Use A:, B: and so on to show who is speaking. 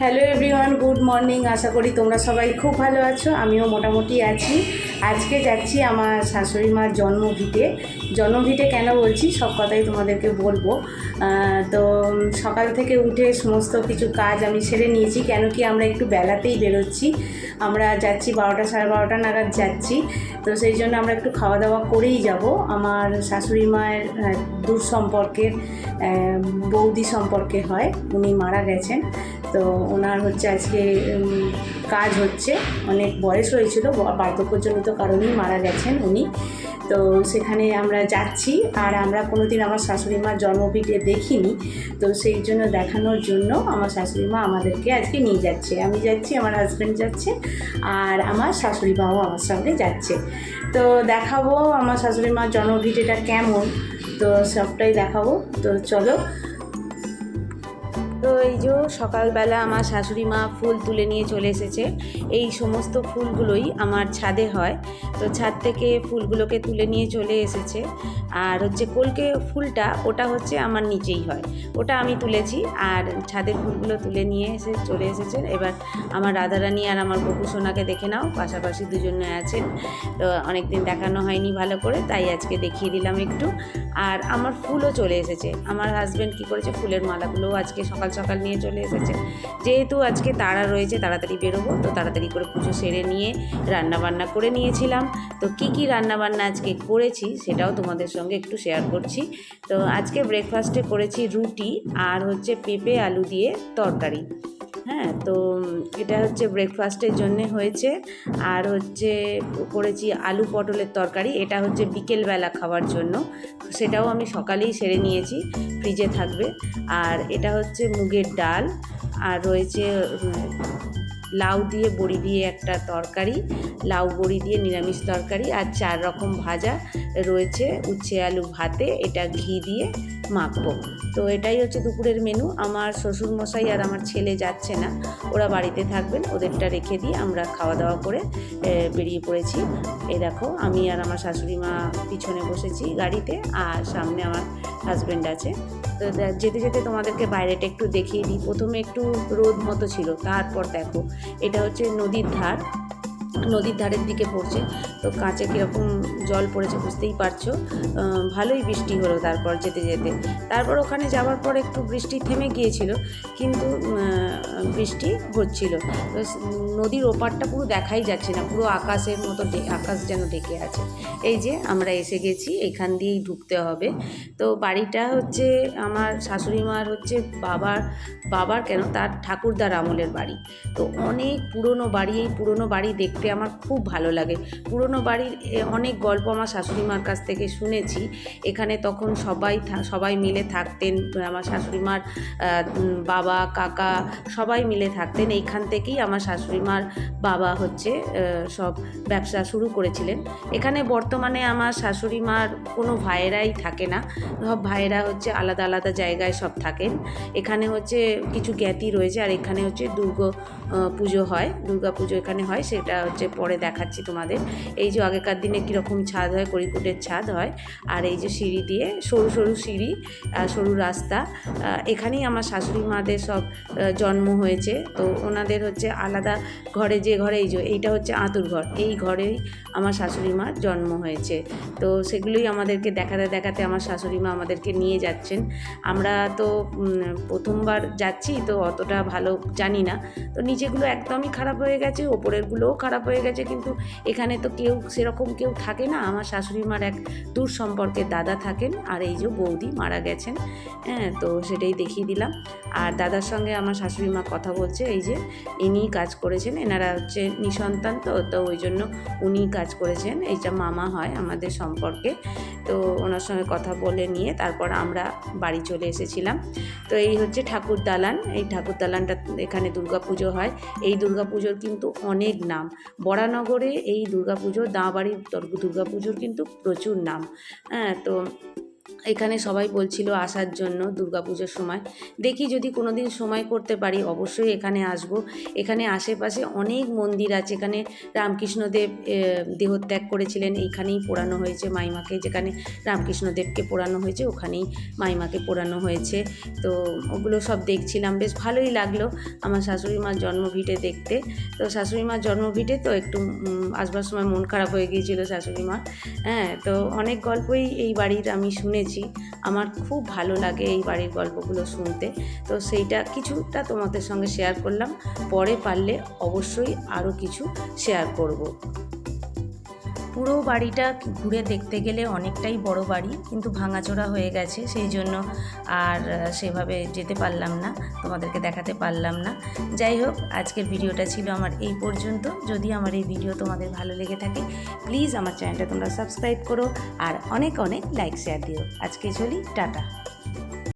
A: Hello everyone good morning আশা করি তোমরা সবাই খুব ভালো আছো, আমিও মোটামুটি আছি। আজকে যাচ্ছি আমার শাশুড়ি মার জন্মভিটে। জন্মভিটে কেন বলছি? সব কথাই তোমাদেরকে বলব। তো সকাল থেকে উঠে সমস্ত কিছু কাজ আমি সেরে নিয়েছি, কেন কি আমরা একটু বেলাতেই বেরোচ্ছি। আমরা যাচ্ছি বারোটা সাড়ে বারোটা নাগাদ যাচ্ছি, তো সেই জন্য আমরা একটু খাওয়া দাওয়া করেই যাব। আমার শাশুড়ি মায়ের দূর সম্পর্কের বৌদি সম্পর্কে হয়, উনি মারা গেছেন। তো ওনার হচ্ছে আজকে কাজ হচ্ছে, অনেক বয়স হয়েছিল বার্ধক্যজনিত কারণেই মারা গেছেন উনি। তো সেখানে আমরা যাচ্ছি, আর আমরা কোনো দিন আমার শাশুড়ি মার জন্মভিটে দেখিনি, তো সেই জন্য দেখানোর জন্য আমার শাশুড়ি মা আমাদেরকে আজকে নিয়ে যাচ্ছে। আমি যাচ্ছি, আমার হাজব্যান্ড যাচ্ছে, আর আমার শাশুড়ি মাও আমার সঙ্গে যাচ্ছে। তো দেখাবো আমার শাশুড়ি মার জন্মভিটেটা কেমন, তো সবটাই দেখাবো। তো চলো তো এই যে সকালবেলা আমার শাশুড়ি মা ফুল তুলে নিয়ে চলে এসেছে, এই সমস্ত ফুলগুলোই আমার ছাদে হয়। তো ছাদ থেকে ফুলগুলোকে তুলে নিয়ে চলে এসেছে। আর হচ্ছে কলকে ফুলটা, ওটা হচ্ছে আমার নিচেই হয়। ওটা আমি তুলেছি, আর ছাদের ফুলগুলো তুলে নিয়ে এসে চলে এসেছেন এবার আমার রাধারানী আর আমার বকু সোনাকে দেখে নাও, পাশাপাশি দুজনে আছেন। তো অনেকদিন দেখানো হয়নি ভালো করে, তাই আজকে দেখিয়ে দিলাম একটু। আর আমার ফুলও চলে এসেছে। আমার হাজব্যান্ড কী করেছে, ফুলের মালাগুলোও আজকে সকাল সকাল নিয়ে চলে এসেছে। যেহেতু আজকে তাড়া রয়েছে, তাড়াতাড়ি বেরোবো, তো তাড়াতাড়ি করে পুজো সেরে নিয়ে রান্নাবান্না করে নিয়েছিলাম। তো কি কি রান্নাবান্না আজকে করেছি সেটাও তোমাদের সঙ্গে একটু শেয়ার করছি। তো আজকে ব্রেকফাস্টে করেছি রুটি আর হচ্ছে পেঁপে, আলু দিয়ে তরকারি। হ্যাঁ তো এটা হচ্ছে ব্রেকফাস্টের জন্যে হয়েছে। আর হচ্ছে করেছি আলু পটলের তরকারি, এটা হচ্ছে বিকেলবেলা খাওয়ার জন্য। সেটাও আমি সকালেই সেরে নিয়েছি ফ্রিজে থাকবে। আর এটা হচ্ছে মুগের ডাল, আর রয়েছে লাউ দিয়ে বড়ি দিয়ে একটা তরকারি, লাউ বড়ি দিয়ে নিরামিষ তরকারি আর চার রকম ভাজা রয়েছে উচ্ছে আলু ভাতে, এটা ঘি দিয়ে মাখবো। তো এটাই হচ্ছে দুপুরের মেনু আমার শ্বশুর মশাই আর আমার ছেলে যাচ্ছে না, ওরা বাড়িতে থাকবেন, ওদেরটা রেখে দিয়ে আমরা খাওয়া দাওয়া করে বেরিয়ে পড়েছি। এই দেখো, আমি আর আমার শাশুড়ি মা পিছনে বসেছি গাড়িতে, আর সামনে আমার হাজব্যান্ড আছে। তো যেতে যেতে তোমাদেরকে বাইরেটা একটু দেখিয়ে দিই। প্রথমে একটু রোদ মতো ছিল, তারপর দেখো, এটা হচ্ছে নদীর ধার। নদীর ধারের দিকে পড়ছে। তো কাঁচে কীরকম জল পড়েছে বুঝতেই পারছ। ভালোই বৃষ্টি হলো তারপর যেতে যেতে। তারপর ওখানে যাওয়ার পর একটু বৃষ্টি থেমে গিয়েছিল, কিন্তু বৃষ্টি হচ্ছিল। তো নদীর ওপারটা পুরো দেখাই যাচ্ছে না, পুরো আকাশের মতো আকাশ যেন ঢেকে আছে। এই যে আমরা এসে গেছি, এখান দিয়েই ঢুকতে হবে। তো বাড়িটা হচ্ছে আমার শাশুড়ি মার হচ্ছে বাবার বাবার কেন? তার ঠাকুরদার আমলের বাড়ি। তো অনেক পুরনো বাড়ি, এই পুরনো বাড়ি দেখতে আমার খুব ভালো লাগে। পুরনো বাড়ির অনেক গল্প আমার শাশুড়ি মার কাছ থেকে শুনেছি। এখানে তখন সবাই সবাই মিলে থাকতেন, আমার শাশুড়ি মার বাবা, কাকা সবাই মিলে থাকতেন। এইখান থেকেই আমার শাশুড়ি মার বাবা হচ্ছে সব ব্যবসা শুরু করেছিলেন। এখানে বর্তমানে আমার শাশুড়ি মার কোনো ভাইয়েরাই থাকে না। সব ভাইয়েরা হচ্ছে আলাদা আলাদা জায়গায় সব থাকেন। এখানে হচ্ছে কিছু জ্ঞাতি রয়েছে, আর এখানে হচ্ছে দুর্গা পুজো হয়। দুর্গা পুজো এখানে হয়, সেটা হচ্ছে পরে দেখাচ্ছি তোমাদের। এই যে আগেকার দিনে কীরকম ছাদ হয়, করিকুটের ছাদ হয়, আর এই যে সিঁড়ি দিয়ে, সরু সরু সিঁড়ি সরু রাস্তা এখানেই আমার শাশুড়ি মাদের সব জন্ম হয়েছে। তো ওনাদের হচ্ছে আলাদা ঘরে যে ঘরে, এই যে এইটা হচ্ছে আঁতুর ঘর, এই ঘরেই আমার শাশুড়ি মার জন্ম হয়েছে। তো সেগুলোই আমাদেরকে দেখাতে দেখাতে আমার শাশুড়ি মা আমাদেরকে নিয়ে যাচ্ছেন। আমরা তো প্রথমবার যাচ্ছি, তো অতটা ভালো জানি না। তো নিচেগুলো একদমই খারাপ হয়ে গেছে, ওপরেরগুলোও খারাপ হয়ে গেছে, কিন্তু এখানে তো কেউ সেরকম কেউ থাকে না। আমার শাশুড়ি মার এক দূর সম্পর্কের দাদা থাকেন, আর এই যে বৌদি মারা গেছেন। হ্যাঁ তো সেটাই দেখিয়ে দিলাম। আর দাদার সঙ্গে আমার শাশুড়ি মা কথা বলছে, এই যে ইনিই কাজ করেছেন, এনারা হচ্ছে নিঃসন্তান তো তো ওই জন্য উনিই কাজ করেছেন। এইটা মামা হয় আমাদের সম্পর্কে। তো ওনার সঙ্গে কথা বলে নিয়ে তারপর আমরা বাড়ি চলে এসেছিলাম। তো এই হচ্ছে ঠাকুর দালান। এই ঠাকুর দালানটা এখানে দুর্গা পুজো হয়। এই দুর্গা পুজোর কিন্তু অনেক নাম। বরানগরে এই দুর্গাপুজো পুজো দুর্গাপুজোর দুর্গা কিন্তু প্রচুর নাম। হ্যাঁ তো এখানে সবাই বলছিল আসার জন্য দুর্গাপুজোর সময়। দেখি যদি কোনো দিন সময় করতে পারি, অবশ্যই এখানে আসব। এখানে আশেপাশে অনেক মন্দির আছে। এখানে রামকৃষ্ণদেব দেহত্যাগ করেছিলেন। এইখানেই পোড়ানো হয়েছে মাইমাকে, যেখানে রামকৃষ্ণদেবকে পোড়ানো হয়েছে, ওখানেই মাইমাকে পোড়ানো হয়েছে। তো ওগুলো সব দেখছিলাম। বেশ ভালোই লাগল আমার শাশুড়ি মার জন্মভিটে দেখতে। তো শাশুড়ি মার জন্মভিটে তো একটু আসবার সময় মন খারাপ হয়ে গিয়েছিল শাশুড়ি মার। হ্যাঁ তো অনেক গল্পই এই বাড়ির আমি শুনেছি। আমার খুব ভালো লাগে এই বাড়ির গল্পগুলো শুনতে। তো সেইটা কিছুটা তোমাদের সঙ্গে শেয়ার করলাম। পরে পারলে অবশ্যই আরও কিছু শেয়ার করব। পুরো বাড়িটা ঘুরে দেখতে গেলে অনেকটাই বড় বাড়ি, কিন্তু ভাঙাচোরা হয়ে গেছে, সেই জন্য আর সেভাবে যেতে পারলাম না, তোমাদেরকে দেখাতে পারলাম না। যাই হোক, আজকের ভিডিওটা ছিল আমার এই পর্যন্ত। যদি আমার এই ভিডিও তোমাদের ভালো লেগে থাকে প্লিজ আমার চ্যানেলটা তোমরা সাবস্ক্রাইব করো আর অনেক অনেক লাইক শেয়ার দিও। আজকে চলি, টাটা।